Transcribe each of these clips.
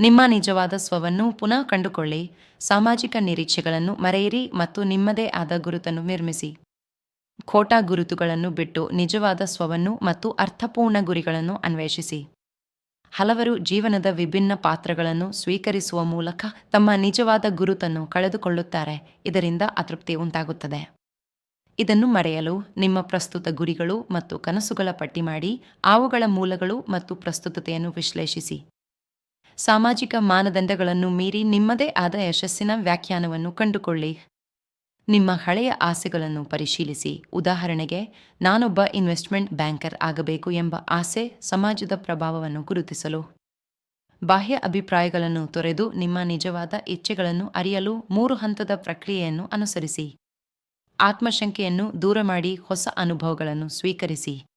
ನಿಮ್ಮ ನಿಜವಾದ ಸ್ವವನ್ನು ಪುನಃ ಕಂಡುಕೊಳ್ಳಿ. ಸಾಮಾಜಿಕ ನಿರೀಕ್ಷೆಗಳನ್ನು ಮರೆಯಿರಿ ಮತ್ತು ನಿಮ್ಮದೇ ಆದ ಗುರುತನ್ನು ನಿರ್ಮಿಸಿ. ಖೋಟಾ ಗುರುತುಗಳನ್ನು ಬಿಟ್ಟು ನಿಜವಾದ ಸ್ವವನ್ನು ಮತ್ತು ಅರ್ಥಪೂರ್ಣ ಗುರಿಗಳನ್ನು ಅನ್ವೇಷಿಸಿ. ಹಲವರು ಜೀವನದ ವಿಭಿನ್ನ ಪಾತ್ರಗಳನ್ನು ಸ್ವೀಕರಿಸುವ ಮೂಲಕ ತಮ್ಮ ನಿಜವಾದ ಗುರುತನ್ನು ಕಳೆದುಕೊಳ್ಳುತ್ತಾರೆ. ಇದರಿಂದ ಅತೃಪ್ತಿ ಉಂಟಾಗುತ್ತದೆ. ಇದನ್ನು ಮರೆಯಲು ನಿಮ್ಮ ಪ್ರಸ್ತುತ ಗುರಿಗಳು ಮತ್ತು ಕನಸುಗಳ ಪಟ್ಟಿ ಮಾಡಿ ಅವುಗಳ ಮೂಲಗಳು ಮತ್ತು ಪ್ರಸ್ತುತತೆಯನ್ನು ವಿಶ್ಲೇಷಿಸಿ. ಸಾಮಾಜಿಕ ಮಾನದಂಡಗಳನ್ನು ಮೀರಿ ನಿಮ್ಮದೇ ಆದ ಯಶಸ್ಸಿನ ವ್ಯಾಖ್ಯಾನವನ್ನು ಕಂಡುಕೊಳ್ಳಿ. ನಿಮ್ಮ ಹಳೆಯ ಆಸೆಗಳನ್ನು ಪರಿಶೀಲಿಸಿ. ಉದಾಹರಣೆಗೆ, ನಾನೊಬ್ಬ ಇನ್ವೆಸ್ಟ್ಮೆಂಟ್ ಬ್ಯಾಂಕರ್ ಆಗಬೇಕು ಎಂಬ ಆಸೆ ಸಮಾಜದ ಪ್ರಭಾವವನ್ನು ಗುರುತಿಸಲು. ಬಾಹ್ಯ ಅಭಿಪ್ರಾಯಗಳನ್ನು ತೊರೆದು ನಿಮ್ಮ ನಿಜವಾದ ಇಚ್ಛೆಗಳನ್ನು ಅರಿಯಲು ಮೂರು ಹಂತದ ಪ್ರಕ್ರಿಯೆಯನ್ನು ಅನುಸರಿಸಿ. ಆತ್ಮಶಂಕೆಯನ್ನು ದೂರ ಮಾಡಿ ಹೊಸ ಅನುಭವಗಳನ್ನು ಸ್ವೀಕರಿಸಿ.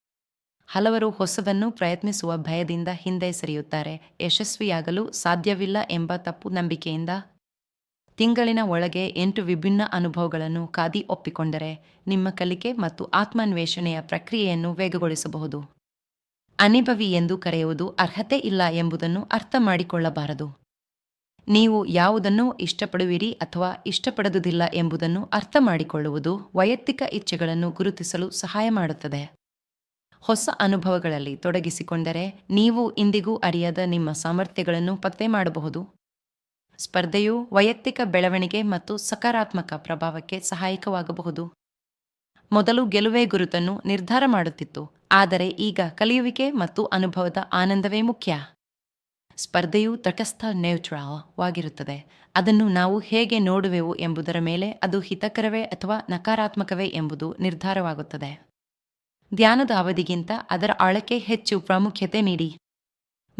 ಹಲವರು ಹೊಸದನ್ನು ಪ್ರಯತ್ನಿಸುವ ಭಯದಿಂದ ಹಿಂದೆ ಸರಿಯುತ್ತಾರೆ. ಯಶಸ್ವಿಯಾಗಲು ಸಾಧ್ಯವಿಲ್ಲ ಎಂಬ ತಪ್ಪು ನಂಬಿಕೆಯಿಂದ. ತಿಂಗಳಿನ ಒಳಗೆ ಎಂಟು ವಿಭಿನ್ನ ಅನುಭವಗಳನ್ನು ಕಾದಿ ಒಪ್ಪಿಕೊಂಡರೆ, ನಿಮ್ಮ ಕಲಿಕೆ ಮತ್ತು ಆತ್ಮಾನ್ವೇಷಣೆಯ ಪ್ರಕ್ರಿಯೆಯನ್ನು ವೇಗಗೊಳಿಸಬಹುದು. ಅನಿಭವಿ ಎಂದು ಕರೆಯುವುದು ಅರ್ಹತೆ ಇಲ್ಲ ಎಂಬುದನ್ನು ಅರ್ಥ ಮಾಡಿಕೊಳ್ಳಬಾರದು. ನೀವು ಯಾವುದನ್ನು ಇಷ್ಟಪಡುವಿರಿ ಅಥವಾ ಇಷ್ಟಪಡದುದಿಲ್ಲ ಎಂಬುದನ್ನು ಅರ್ಥ ಮಾಡಿಕೊಳ್ಳುವುದು ವೈಯಕ್ತಿಕ ಇಚ್ಛೆಗಳನ್ನು ಗುರುತಿಸಲು ಸಹಾಯ ಮಾಡುತ್ತದೆ. ಹೊಸ ಅನುಭವಗಳಲ್ಲಿ ತೊಡಗಿಸಿಕೊಂಡರೆ ನೀವು ಇಂದಿಗೂ ಅರಿಯದ ನಿಮ್ಮ ಸಾಮರ್ಥ್ಯಗಳನ್ನು ಪತ್ತೆ ಮಾಡಬಹುದು. ಸ್ಪರ್ಧೆಯು ವೈಯಕ್ತಿಕ ಬೆಳವಣಿಗೆ ಮತ್ತು ಸಕಾರಾತ್ಮಕ ಪ್ರಭಾವಕ್ಕೆ ಸಹಾಯಕವಾಗಬಹುದು. ಮೊದಲು ಗೆಲುವೆ ಗುರುತನ್ನು ನಿರ್ಧಾರ ಮಾಡುತ್ತಿತ್ತು, ಆದರೆ ಈಗ ಕಲಿಯುವಿಕೆ ಮತ್ತು ಅನುಭವದ ಆನಂದವೇ ಮುಖ್ಯ. ಸ್ಪರ್ಧೆಯು ತಟಸ್ಥ ನ್ಯೂಟ್ರಲ್ ವಾಗಿರುತ್ತದೆ, ಅದನ್ನು ನಾವು ಹೇಗೆ ನೋಡುವೆವು ಎಂಬುದರ ಮೇಲೆ ಅದು ಹಿತಕರವೇ ಅಥವಾ ನಕಾರಾತ್ಮಕವೇ ಎಂಬುದು ನಿರ್ಧಾರವಾಗುತ್ತದೆ. ಧ್ಯಾನದ ಅವಧಿಗಿಂತ ಅದರ ಆಳಕ್ಕೆ ಹೆಚ್ಚು ಪ್ರಾಮುಖ್ಯತೆ ನೀಡಿ.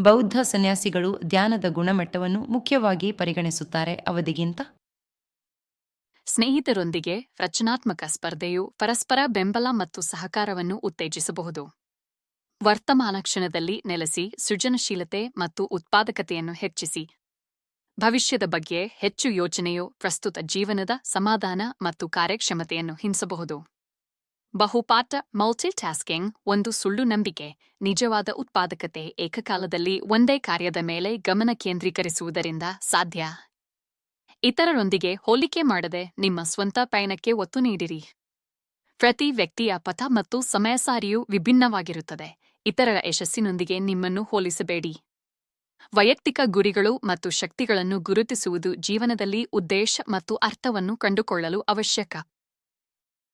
ಬೌದ್ಧ ಸನ್ಯಾಸಿಗಳು ಧ್ಯಾನದ ಗುಣಮಟ್ಟವನ್ನು ಮುಖ್ಯವಾಗಿ ಪರಿಗಣಿಸುತ್ತಾರೆ ಅವಧಿಗಿಂತ. ಸ್ನೇಹಿತರೊಂದಿಗೆ ರಚನಾತ್ಮಕ ಸ್ಪರ್ಧೆಯು ಪರಸ್ಪರ ಬೆಂಬಲ ಮತ್ತು ಸಹಕಾರವನ್ನು ಉತ್ತೇಜಿಸಬಹುದು. ವರ್ತಮಾನ ಕ್ಷಣದಲ್ಲಿ ನೆಲೆಸಿ ಸೃಜನಶೀಲತೆ ಮತ್ತು ಉತ್ಪಾದಕತೆಯನ್ನು ಹೆಚ್ಚಿಸಿ. ಭವಿಷ್ಯದ ಬಗ್ಗೆ ಹೆಚ್ಚು ಯೋಚನೆಯು ಪ್ರಸ್ತುತ ಜೀವನದ ಸಮಾಧಾನ ಮತ್ತು ಕಾರ್ಯಕ್ಷಮತೆಯನ್ನು ಹಿಂಸಬಹುದು. ಬಹುಪಾಠ ಮಲ್ಟಿಟಾಸ್ಕಿಂಗ್ ಒಂದು ಸುಳ್ಳು ನಂಬಿಕೆ, ನಿಜವಾದ ಉತ್ಪಾದಕತೆ ಏಕಕಾಲದಲ್ಲಿ ಒಂದೇ ಕಾರ್ಯದ ಮೇಲೆ ಗಮನ ಕೇಂದ್ರೀಕರಿಸುವುದರಿಂದ ಸಾಧ್ಯ. ಇತರರೊಂದಿಗೆ ಹೋಲಿಕೆ ಮಾಡದೆ ನಿಮ್ಮ ಸ್ವಂತ ಪಯಣಕ್ಕೆ ಒತ್ತು ನೀಡಿರಿ. ಪ್ರತಿ ವ್ಯಕ್ತಿಯ ಪಥ ಮತ್ತು ಸಮಯ ಸಾರಿಯು ವಿಭಿನ್ನವಾಗಿರುತ್ತದೆ. ಇತರರ ಯಶಸ್ಸಿನೊಂದಿಗೆ ನಿಮ್ಮನ್ನು ಹೋಲಿಸಬೇಡಿ. ವೈಯಕ್ತಿಕ ಗುರಿಗಳು ಮತ್ತು ಶಕ್ತಿಗಳನ್ನು ಗುರುತಿಸುವುದು ಜೀವನದಲ್ಲಿ ಉದ್ದೇಶ ಮತ್ತು ಅರ್ಥವನ್ನು ಕಂಡುಕೊಳ್ಳಲು ಅವಶ್ಯಕ.